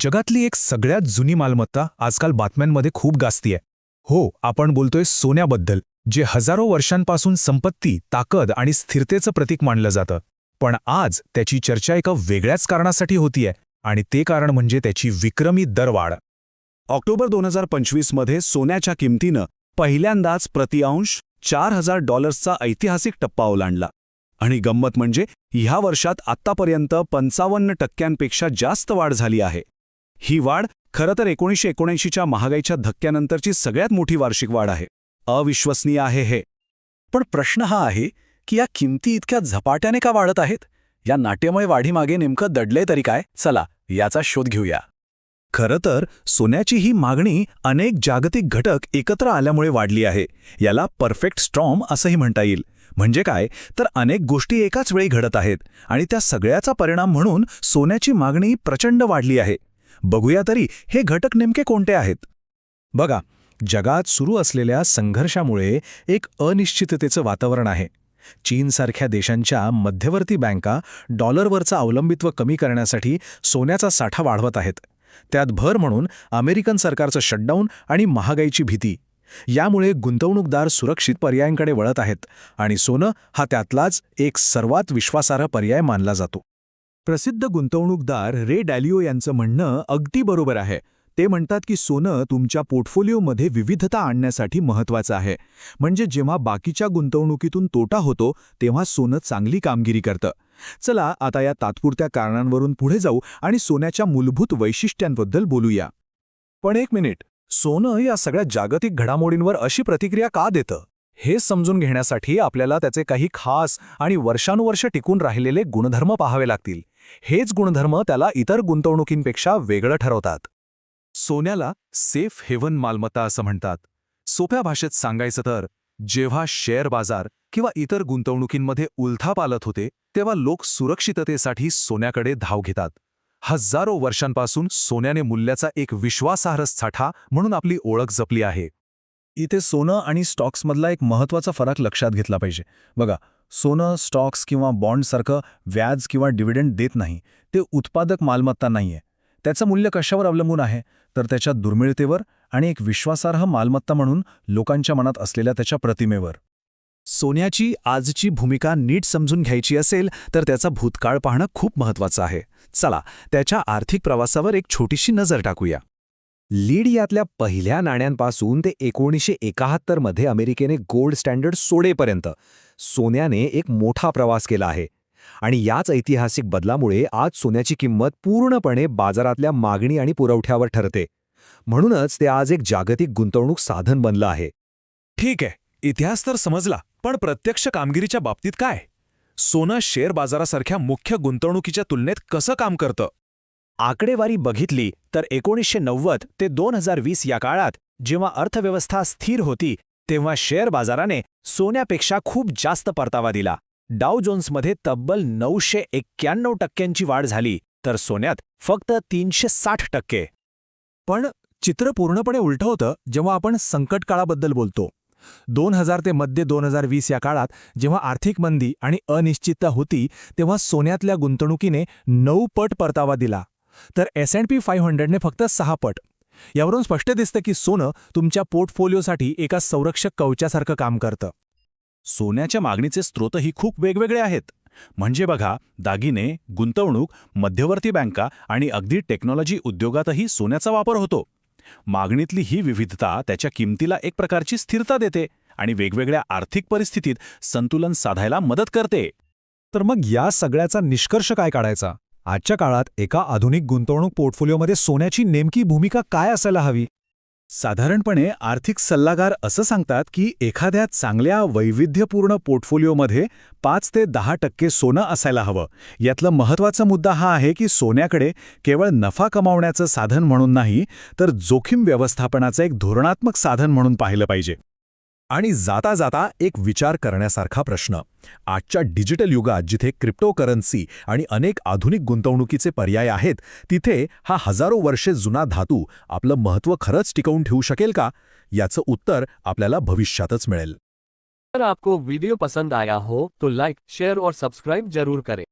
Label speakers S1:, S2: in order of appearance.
S1: जगातली एक सगळ्यात जुनी मालमत्ता आजकाल बातम्यांमध्ये खूप गाजतीये. हो आपण बोलतोय सोन्याबद्दल जे हजारो वर्षांपासून संपत्ती ताकद आणि स्थिरतेचं प्रतीक मानलं जातं. पण आज त्याची चर्चा एका वेगळ्याच कारणासाठी होतीये आणि ते कारण म्हणजे त्याची विक्रमी दरवाढ.
S2: ऑक्टोबर दोन हजार पंचवीसमध्ये सोन्याच्या किमतीनं पहिल्यांदाच प्रतिअंश चार हजार डॉलर्सचा ऐतिहासिक टप्पा ओलांडला. आणि गंमत म्हणजे ह्या वर्षात आत्तापर्यंत पंचावन्न टक्क्यांपेक्षा जास्त वाढ झाली आहे. ही वाढ खरं तर एकोणीसशे एकोणऐंशीच्या महागाईच्या धक्क्यानंतरची सगळ्यात मोठी वार्षिक वाढ आहे. अविश्वसनीय आहे हे.
S3: पण प्रश्न हा आहे की या किमती इतक्या झपाट्याने का वाढत आहेत? या नाट्यमय वाढीमागे नेमकं दडले तरी काय? चला याचा शोध घेऊया.
S2: खरं तर सोन्याची ही मागणी अनेक जागतिक घटक एकत्र आल्यामुळे वाढली आहे. याला परफेक्ट स्ट्रॉम असंही म्हणता येईल. म्हणजे काय? तर अनेक गोष्टी एकाच वेळी घडत आहेत आणि त्या सगळ्याचा परिणाम म्हणून सोन्याची मागणी प्रचंड वाढली आहे. बघूया तरी हे घटक नेमके कोणते आहेत.
S1: बघा जगात सुरू असलेल्या संघर्षामुळे एक अनिश्चिततेचं वातावरण आहे. चीनसारख्या देशांच्या मध्यवर्ती बँका डॉलरवरचं अवलंबित्व कमी करण्यासाठी सोन्याचा साठा वाढवत आहेत. त्यात भर म्हणून अमेरिकन सरकारचं शटडाऊन आणि महागाईची भीती. यामुळे गुंतवणूकदार सुरक्षित पर्यायांकडे वळत आहेत आणि सोनं हा त्यातलाच एक सर्वात विश्वासार्ह पर्याय मानला जातो.
S4: प्रसिद्ध गुंतवणूकदार रे डॅलिओ यांचं म्हणणं अगदी बरोबर आहे. ते म्हणतात की सोनं तुमच्या पोर्टफोलिओमध्ये विविधता आणण्यासाठी महत्वाचं आहे. म्हणजे जेव्हा बाकीच्या गुंतवणुकीतून तोटा होतो तेव्हा सोनं चांगली कामगिरी करतं. चला आता या तात्पुरत्या कारणांवरून पुढे जाऊ आणि सोन्याच्या मूलभूत वैशिष्ट्यांबद्दल बोलूया.
S2: पण एक मिनिट सोनं या सगळ्या जागतिक घडामोडींवर अशी प्रतिक्रिया का देतं? हे समजून घेण्यासाठी आपल्याला त्याचे काही खास आणि वर्षानुवर्ष टिकून राहिलेले गुणधर्म पाहावे लागतील. हेच गुणधर्म त्याला इतर गुंतवणुकींपेक्षा वेगळं ठरवतात. सोन्याला सेफ हेवन मालमत्ता असं म्हणतात. सोप्या भाषेत सांगायचं तर जेव्हा शेअर बाजार किंवा इतर गुंतवणुकींमध्ये उलथापालत होते तेव्हा लोक सुरक्षिततेसाठी सोन्याकडे धाव घेतात. हजारो वर्षांपासून सोन्याने मूल्याचा एक विश्वासार्ह साठा म्हणून आपली ओळख जपली आहे.
S3: इथे सोनं आणि स्टॉक्समधला एक महत्त्वाचा फरक लक्षात घेतला पाहिजे. बघा सोनं स्टॉक्स किंवा बॉन्डसारखं व्याज किंवा डिव्हिडंड देत नाही. ते उत्पादक मालमत्ता नाहीये. त्याचं मूल्य कशावर अवलंबून आहे? तर त्याच्या दुर्मिळतेवर आणि एक विश्वासार्ह मालमत्ता म्हणून लोकांच्या मनात असलेल्या त्याच्या प्रतिमेवर.
S2: सोन्याची आजची भूमिका नीट समजून घ्यायची असेल तर त्याचा भूतकाळ पाहणं खूप महत्वाचं आहे. चला त्याच्या आर्थिक प्रवासावर एक छोटीशी नजर टाकूया.
S5: लीड यातल्या पहिल्या नाण्यांपासून ते एकोणीसशे एकाहत्तरमध्ये अमेरिकेने गोल्ड स्टँडर्ड सोडेपर्यंत सोन्याने एक मोठा प्रवास केला आहे. आणि याच ऐतिहासिक बदलामुळे आज सोन्याची किंमत पूर्णपणे बाजारातल्या मागणी आणि पुरवठ्यावर ठरते. म्हणूनच ते आज एक जागतिक गुंतवणूक साधन बनलं आहे.
S2: ठीक आहे. इतिहास तर समजला पण प्रत्यक्ष कामगिरीच्या बाबतीत काय? सोनं शेअर बाजारासारख्या मुख्य गुंतवणुकीच्या तुलनेत कसं काम करतं?
S3: आकडेवारी बघितली तर एकोणीसशे नव्वद ते दोन हजार वीस या काळात जेव्हा अर्थव्यवस्था स्थिर होती तेव्हा शेअर बाजाराने सोन्यापेक्षा खूप जास्त परतावा दिला. डाव जोन्समध्ये तब्बल नऊशे एक्क्याण्णव टक्क्यांची वाढ झाली तर सोन्यात फक्त तीनशे साठ टक्के.
S4: पण चित्र पूर्णपणे उलटं होतं जेव्हा आपण संकट काळाबद्दल बोलतो. दोन हजार ते मध्य दोन हजार वीस या काळात जेव्हा आर्थिक मंदी आणि अनिश्चितता होती तेव्हा सोन्यातल्या गुंतवणुकीने नऊ पट परतावा दिला. तर एस अँड पी फाईव्ह हंड्रेडने फक्त सहा पट. यावरून स्पष्ट दिसतं की सोनं तुमच्या पोर्टफोलिओसाठी एका संरक्षक कवचासारखं काम करतं.
S2: सोन्याच्या मागणीचे स्रोतही खूप वेगवेगळे आहेत. म्हणजे बघा दागिने गुंतवणूक मध्यवर्ती बँका आणि अगदी टेक्नॉलॉजी उद्योगातही सोन्याचा वापर होतो. मागणीतली ही विविधता त्याच्या किमतीला एक प्रकारची स्थिरता देते आणि वेगवेगळ्या आर्थिक परिस्थितीत संतुलन साधायला मदत करते.
S1: तर मग या सगळ्याचा निष्कर्ष काय काढायचा? आजच्या काळात एका आधुनिक गुंतवणूक पोर्टफोलिओमध्ये सोन्याची नेमकी भूमिका काय असायला हवी?
S2: साधारणपणे आर्थिक सल्लागार असं सांगतात की एखाद्या चांगल्या वैविध्यपूर्ण पोर्टफोलिओमध्ये पाच ते दहा टक्के सोनं असायला हवं. यातला महत्त्वाचा मुद्दा हा आहे की सोन्याकडे केवळ नफा कमावण्याचं साधन म्हणून नाही तर जोखीम व्यवस्थापनाचं एक धोरणात्मक साधन म्हणून पाहिलं पाहिजे.
S6: आणि जाता जाता एक विचार करण्यासारखा प्रश्न. आजच्या डिजिटल युगात जिथे क्रिप्टोकरन्सी आणि अनेक आधुनिक गुंतवणुकीचे पर्याय आहेत तिथे हा हजारो वर्षे जुना धातू आपलं महत्त्व खरंच टिकवून ठेवू शकेल का? याचं उत्तर आपल्याला भविष्यातच मिळेल.
S7: अगर आपको वीडियो पसंद आया हो तो लाइक शेयर और सब्सक्राइब जरूर करें.